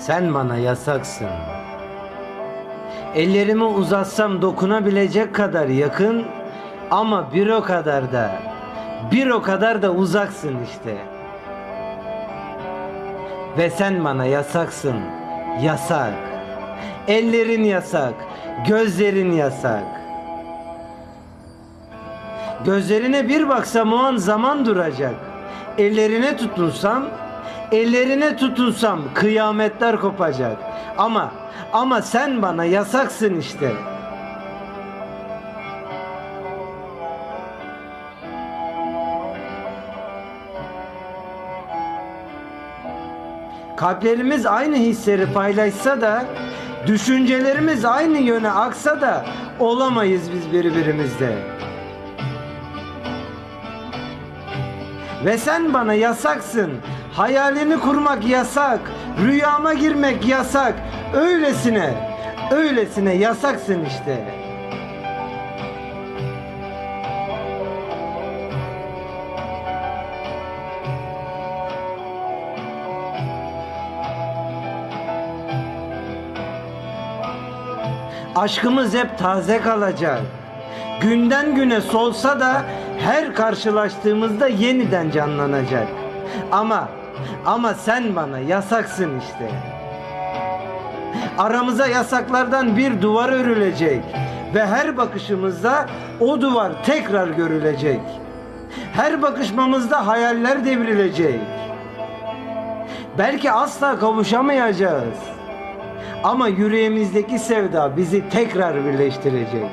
Sen bana yasaksın. Ellerimi uzatsam dokunabilecek kadar yakın ama bir o kadar da bir o kadar da uzaksın işte. Ve sen bana yasaksın. Yasak. Ellerin yasak. Gözlerin yasak. Gözlerine bir baksam o an zaman duracak. Ellerine tutunsam, ellerine tutunsam kıyametler kopacak. Ama ama sen bana yasaksın işte. Kalplerimiz aynı hisleri paylaşsa da düşüncelerimiz aynı yöne aksa da olamayız biz birbirimizde. Ve sen bana yasaksın. Hayalini kurmak yasak. Rüyama girmek yasak. Öylesine, öylesine yasaksın işte. Aşkımız hep taze kalacak. Günden güne solsa da her karşılaştığımızda yeniden canlanacak. Ama ama sen bana yasaksın işte. Aramıza yasaklardan bir duvar örülecek ve her bakışımızda o duvar tekrar görülecek. Her bakışmamızda hayaller devrilecek. Belki asla kavuşamayacağız. Ama yüreğimizdeki sevda bizi tekrar birleştirecek.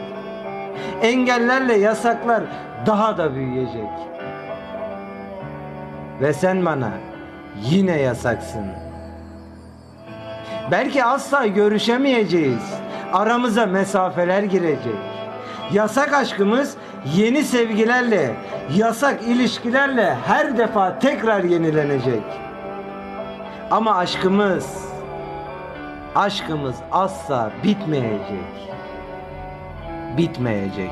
Engellerle yasaklar daha da büyüyecek. Ve sen bana yine yasaksın. Belki asla görüşemeyeceğiz. Aramıza mesafeler girecek. Yasak aşkımız yeni sevgilerle, yasak ilişkilerle her defa tekrar yenilenecek. Ama aşkımız aşkımız asla bitmeyecek. Bitmeyecek.